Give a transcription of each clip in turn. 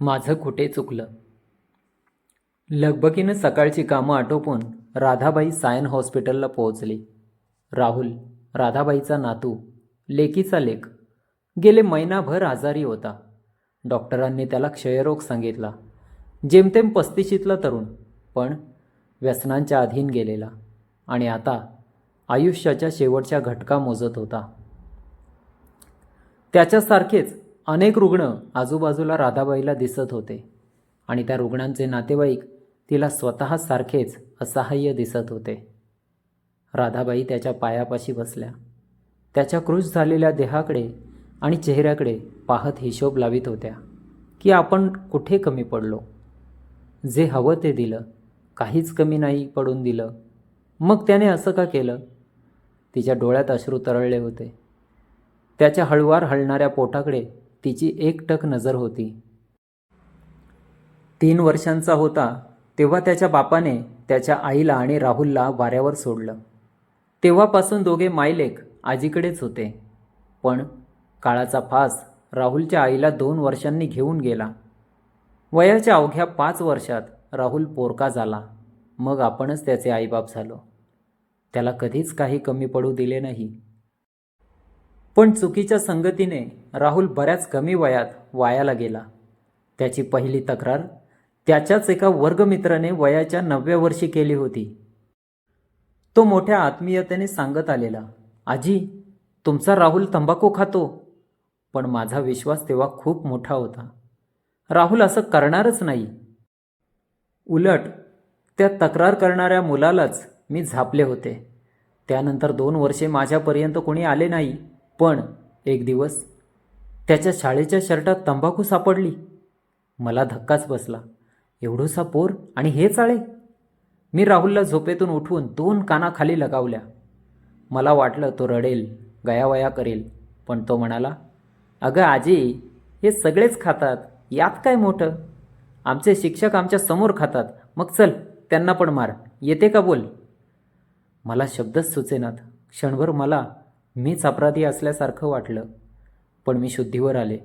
माझं कुठे चुकलं? लगबगीनं सकाळची कामं आटोपून राधाबाई सायन हॉस्पिटलला पोहोचली. राहुल राधाबाईचा नातू लेकीचा लेख. गेले महिनाभर आजारी होता. डॉक्टरांनी त्याला क्षयरोग सांगितला. जेमतेम पस्तीशीतला तरुण पण व्यसनांच्या अधीन गेलेला. आणि आता आयुष्याच्या शेवटच्या घटका मोजत होता. त्याच्यासारखेच अनेक रुग्ण आजूबाजूला राधाबाईला दिसत होते. आणि त्या रुग्णांचे नातेवाईक तिला स्वतः सारखेच असहाय्य दिसत होते. राधाबाई त्याच्या पायापाशी बसल्या. त्याच्या क्रूश झालेल्या देहाकडे आणि चेहऱ्याकडे पाहत हिशोब लावित होत्या की आपण कुठे कमी पडलो? जे हवं ते दिलं काहीच कमी नाही पडून दिलं. मग त्याने असं का केलं? तिच्या डोळ्यात अश्रू तरळले होते. त्याच्या हळुवार हलणाऱ्या पोटाकडे तिची एकटक नजर होती. तीन वर्षांचा होता तेव्हा त्याच्या बापाने त्याच्या आईला आणि राहुलला वाऱ्यावर सोडलं. तेव्हापासून दोघे मायलेक आजीकडेच होते. पण काळाचा फास राहुलच्या आईला दोन वर्षांनी घेऊन गेला. वयाच्या अवघ्या पाच वर्षात राहुल पोरका झाला. मग आपणच त्याचे आईबाप झालो. त्याला कधीच काही कमी पडू दिले नाही. पण चुकीच्या संगतीने राहुल बऱ्याच कमी वयात वायाला गेला. त्याची पहिली तक्रार त्याच्याच एका वर्गमित्राने वयाच्या नवव्या वर्षी केली होती. तो मोठ्या आत्मीयतेने सांगत आलेला आजी तुमचा राहुल तंबाखू खातो. पण माझा विश्वास तेव्हा खूप मोठा होता. राहुल असं करणारच नाही. उलट त्या तक्रार करणाऱ्या मुलालाच मी झापले होते. त्यानंतर दोन वर्षे माझ्यापर्यंत कोणी आले नाही. पण एक दिवस त्याच्या शाळेच्या शर्टात तंबाखू सापडली. मला धक्काच बसला. एवढूसा पोर आणि हे चाळे. मी राहुलला झोपेतून उठवून दोन कानाखाली लगावल्या. मला वाटलं तो रडेल गयावया करेल पण तो म्हणाला अगं आजी हे सगळेच खातात. यात काय मोठं? आमचे शिक्षक आमच्यासमोर खातात. मग चल त्यांना पण मार. येते का बोल? मला शब्दच सुचेनात. क्षणभर मला मीच अपराधी असल्यासारखं वाटलं पण मी शुद्धीवर आले.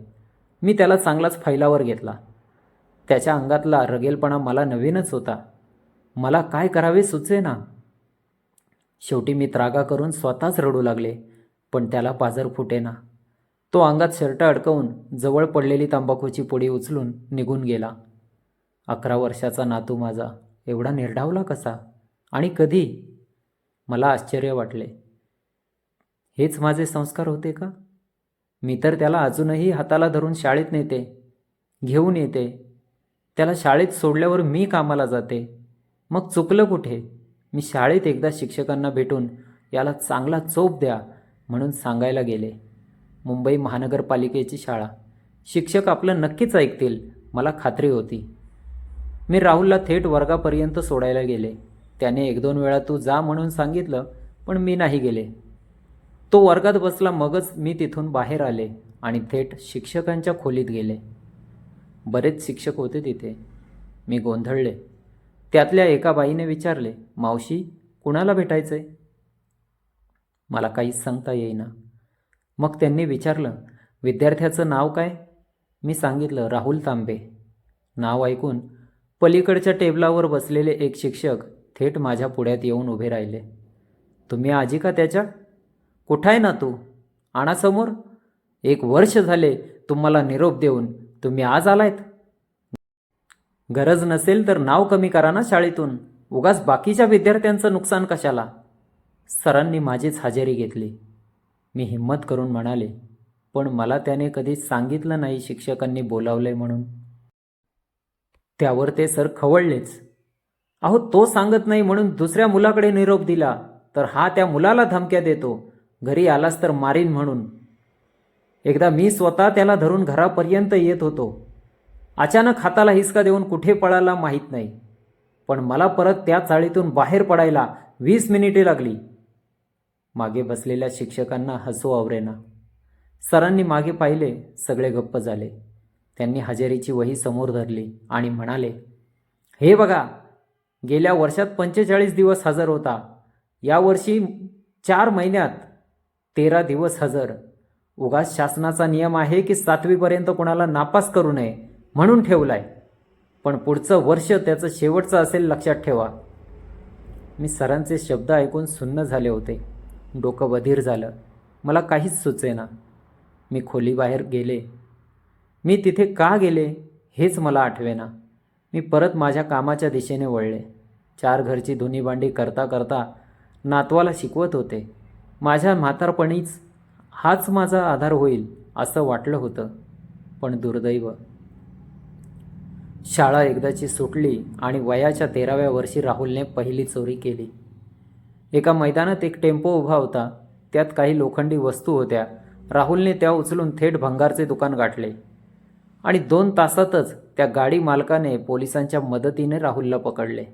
मी त्याला चांगलाच फैलावर घेतला. त्याच्या अंगातला रगेलपणा मला नवीनच होता. मला काय करावे सुचे ना शेवटी मी त्रागा करून स्वतःच रडू लागले पण त्याला पाजर फुटेना. तो अंगात शर्ट अडकवून जवळ पडलेली तंबाखूची पुडी उचलून निघून गेला. अकरा वर्षाचा नातू माझा एवढा निर्ढावला कसा? आणि कधी? मला आश्चर्य वाटले. हेच माझे संस्कार होते का? मी तर त्याला अजूनही हाताला धरून शाळेत नेते घेऊन येते. त्याला शाळेत सोडल्यावर मी कामाला जाते. मग चुकलं कुठे? मी शाळेत एकदा शिक्षकांना भेटून याला चांगला चोप द्या म्हणून सांगायला गेले. मुंबई महानगरपालिकेची शाळा. शिक्षक आपलं नक्कीच ऐकतील मला खात्री होती. मी राहुलला थेट वर्गापर्यंत सोडायला गेले. त्याने एक दोन वेळा तू जा म्हणून सांगितलं पण मी नाही गेले. तो वर्गात बसला मगच मी तिथून बाहेर आले आणि थेट शिक्षकांच्या खोलीत गेले. बरेच शिक्षक होते तिथे. मी गोंधळले. त्यातल्या एका बाईने विचारले मावशी कुणाला भेटायचंय? मला काहीच सांगता येईना. मग त्यांनी विचारलं विद्यार्थ्याचं नाव काय? मी सांगितलं राहुल तांबे. नाव ऐकून पलीकडच्या टेबलावर बसलेले एक शिक्षक थेट माझ्या पुढ्यात येऊन उभे राहिले. तुम्ही आजी का त्याच्या? कुठं आहे ना तू? आणा समोर एक वर्ष झाले तुम्हाला निरोप देऊन तुम्ही आज आलायत. गरज नसेल तर नाव कमी करा ना शाळेतून. उगाच बाकीच्या विद्यार्थ्यांचं नुकसान कशाला? सरांनी माझीच हजेरी घेतली. मी हिंमत करून म्हणाले पण मला त्याने कधी सांगितलं नाही शिक्षकांनी बोलावलंय म्हणून. त्यावर ते सर खवळलेच. अहो तो सांगत नाही म्हणून दुसऱ्या मुलाकडे निरोप दिला तर हा त्या मुलाला धमक्या देतो. घरी आलास तर मारीन म्हणून. एकदा मी स्वतः त्याला धरून घरापर्यंत येत होतो. अचानक हाताला हिसका देऊन कुठे पळाला माहीत नाही. पण मला परत त्या चाळीतून बाहेर पडायला वीस मिनिटे लागली. मागे बसलेल्या शिक्षकांना हसू आवरेना. सरांनी मागे पाहिले सगळे गप्प झाले. त्यांनी हजेरीची वही समोर धरली आणि म्हणाले हे बघा गेल्या वर्षात पंचेचाळीस दिवस हजर होता. यावर्षी चार महिन्यात तेरा दिवस हजर. उगाच शासनाचा नियम आहे की सातवीपर्यंत कोणाला नापास करू नये म्हणून ठेवलाय. पण पुढचं वर्ष त्याचं शेवटचं असेल लक्षात ठेवा. मी सरांचे शब्द ऐकून सुन्न झाले होते. डोकं बधीर झालं. मला काहीच सुचेना. मी खोलीबाहेर गेले. मी तिथे का गेले हेच मला आठवेना. मी परत माझ्या कामाच्या दिशेने वळले. चार घरची धुनी भांडी करता करता नातवाला शिकवत होते. माझ्या म्हातारपणीच हाच माझा आधार होईल असं वाटलं होतं पण दुर्दैव. शाळा एकदाची सुटली आणि वयाच्या तेराव्या वर्षी राहुलने पहिली चोरी केली. एका मैदानात एक टेम्पो उभा होता त्यात काही लोखंडी वस्तू होत्या. राहुलने त्या उचलून थेट भंगारचे दुकान गाठले. आणि दोन तासातच त्या गाडी मालकाने पोलिसांच्या मदतीने राहुलला पकडले.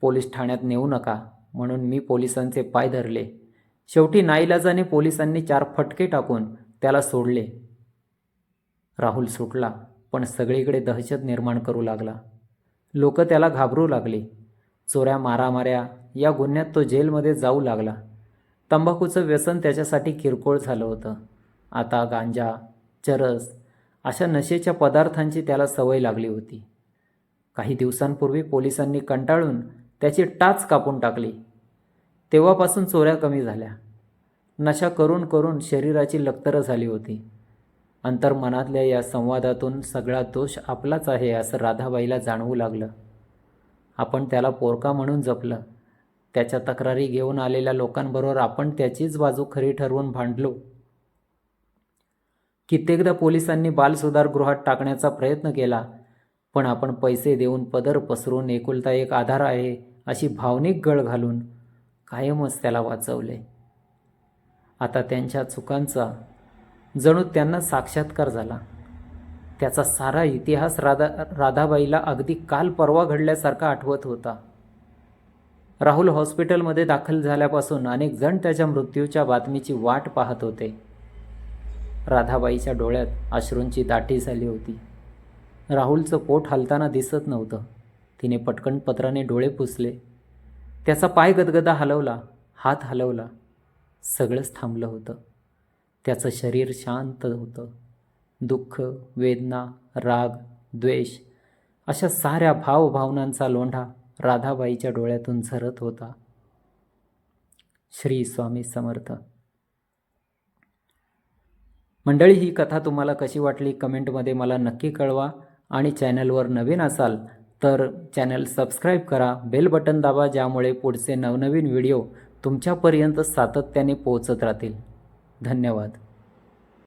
पोलीस ठाण्यात नेऊ नका म्हणून मी पोलिसांचे पाय धरले. शेवटी नाईलाजाने पोलिसांनी चार फटके टाकून त्याला सोडले. राहुल सुटला पण सगळीकडे दहशत निर्माण करू लागला. लोक त्याला घाबरू लागले. चोऱ्या मारामाऱ्या या गुन्ह्यात तो जेलमध्ये जाऊ लागला. तंबाखूचं व्यसन त्याच्यासाठी किरकोळ झालं होतं. आता गांजा चरस अशा नशेच्या पदार्थांची त्याला सवय लागली होती. काही दिवसांपूर्वी पोलिसांनी कंटाळून त्याची टाच कापून टाकली. तेव्हापासून चोऱ्या कमी झाल्या. नशा करून करून शरीराची लक्तरं झाली होती. अंतर्मनातल्या या संवादातून सगळा दोष आपलाच आहे असं राधाबाईला जाणवू लागलं. आपण त्याला पोरका म्हणून जपलं. त्याच्या तक्रारी घेऊन आलेल्या लोकांबरोबर आपण त्याचीच बाजू खरी ठरवून भांडलो. कित्येकदा पोलिसांनी बालसुधारगृहात टाकण्याचा प्रयत्न केला पण आपण पैसे देऊन पदर पसरून एकुलता एक आधार आहे अशी भावनिक गळ घालून कायमच त्याला वाचवले. आता त्यांच्या चुकांचा जणू त्यांना साक्षात्कार झाला. त्याचा सारा इतिहास राधा राधाबाईला अगदी काल परवा घडल्यासारखा आठवत होता. राहुल हॉस्पिटलमध्ये दाखल झाल्यापासून अनेक जण त्याच्या मृत्यूच्या बातमीची वाट पाहत होते. राधाबाईच्या डोळ्यात अश्रूंची दाटी झाली होती. राहुलचं पोट हलताना दिसत नव्हतं. तिने पटकन पत्राने डोळे पुसले. त्याचा पाय गदगदा हलवला हात हलवला. सगळंच थांबलं होतं. त्याचं शरीर शांत होतं. दुःख वेदना राग द्वेष अशा साऱ्या भावभावनांचा लोंढा राधाबाईच्या डोळ्यातून झरत होता. श्री स्वामी समर्थ. मंडळी ही कथा तुम्हाला कशी वाटली कमेंटमध्ये मला नक्की कळवा आणि चॅनलवर नवीन असाल तर चॅनल सबस्क्राईब करा बेल बटन दाबा ज्यामुळे पुढचे नवनवीन व्हिडिओ तुमच्यापर्यंत सातत्याने पोहोचत राहतील. धन्यवाद.